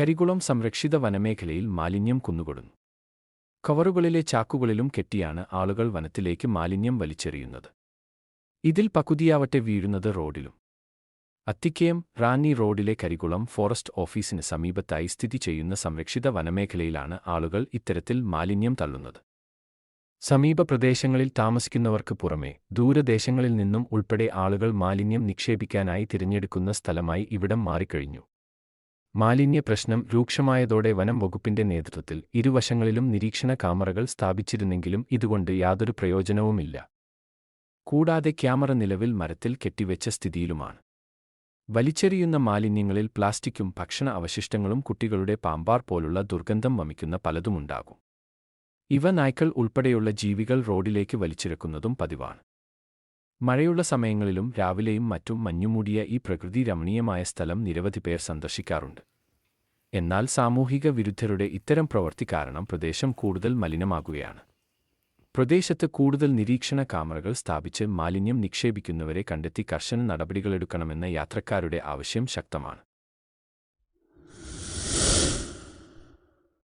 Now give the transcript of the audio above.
കരികുളം സംരക്ഷിത വനമേഖലയിൽ മാലിന്യം കുന്നുകൊടുന്നു. കവറുകളിലെ ചാക്കുകളിലും കെട്ടിയാണ് ആളുകൾ വനത്തിലേക്ക് മാലിന്യം വലിച്ചെറിയുന്നത്. ഇതിൽ പകുതിയാവട്ടെ വീഴുന്നത് റോഡിലും. അത്തിക്കയം റാന്നി റോഡിലെ കരികുളം ഫോറസ്റ്റ് ഓഫീസിന് സമീപത്തായി സ്ഥിതി ചെയ്യുന്ന സംരക്ഷിത വനമേഖലയിലാണ് ആളുകൾ ഇത്തരത്തിൽ മാലിന്യം തള്ളുന്നത്. സമീപ പ്രദേശങ്ങളിൽ താമസിക്കുന്നവർക്ക് പുറമെ ദൂരദേശങ്ങളിൽ നിന്നും ഉൾപ്പെടെ ആളുകൾ മാലിന്യം നിക്ഷേപിക്കാനായി തിരഞ്ഞെടുക്കുന്ന സ്ഥലമായി ഇവിടം മാറിക്കഴിഞ്ഞു. മാലിന്യ പ്രശ്നം രൂക്ഷമായതോടെ വനം വകുപ്പിന്റെ നേതൃത്വത്തിൽ ഇരുവശങ്ങളിലും നിരീക്ഷണ ക്യാമറകൾ സ്ഥാപിച്ചിരുന്നെങ്കിലും ഇതുകൊണ്ട് യാതൊരു പ്രയോജനവുമില്ല. കൂടാതെ ക്യാമറ നിലവിൽ മരത്തിൽ കെട്ടിവെച്ച സ്ഥിതിയിലുമാണ്. വലിച്ചെറിയുന്ന മാലിന്യങ്ങളിൽ പ്ലാസ്റ്റിക്കും ഭക്ഷണ അവശിഷ്ടങ്ങളും കുട്ടികളുടെ പാമ്പാർ പോലുള്ള ദുർഗന്ധം വമിക്കുന്ന പലതുമുണ്ടാകും. ഇവ നായ്ക്കൾ ഉൾപ്പെടെയുള്ള ജീവികൾ റോഡിലേക്ക് വലിച്ചിരക്കുന്നതും പതിവാണ്. മഴയുള്ള സമയങ്ങളിലും രാവിലെയും മറ്റും മഞ്ഞുമൂടിയ ഈ പ്രകൃതി രമണീയമായ സ്ഥലം നിരവധി പേർ സന്ദർശിക്കാറുണ്ട്. എന്നാൽ സാമൂഹിക വിരുദ്ധരുടെ ഇത്തരം പ്രവൃത്തി കാരണം പ്രദേശം കൂടുതൽ മലിനമാകുകയാണ്. പ്രദേശത്ത് കൂടുതൽ നിരീക്ഷണ ക്യാമറകൾ സ്ഥാപിച്ച് മാലിന്യം നിക്ഷേപിക്കുന്നവരെ കണ്ടെത്തി കർശന നടപടികളെടുക്കണമെന്ന യാത്രക്കാരുടെ ആവശ്യം ശക്തമാണ്.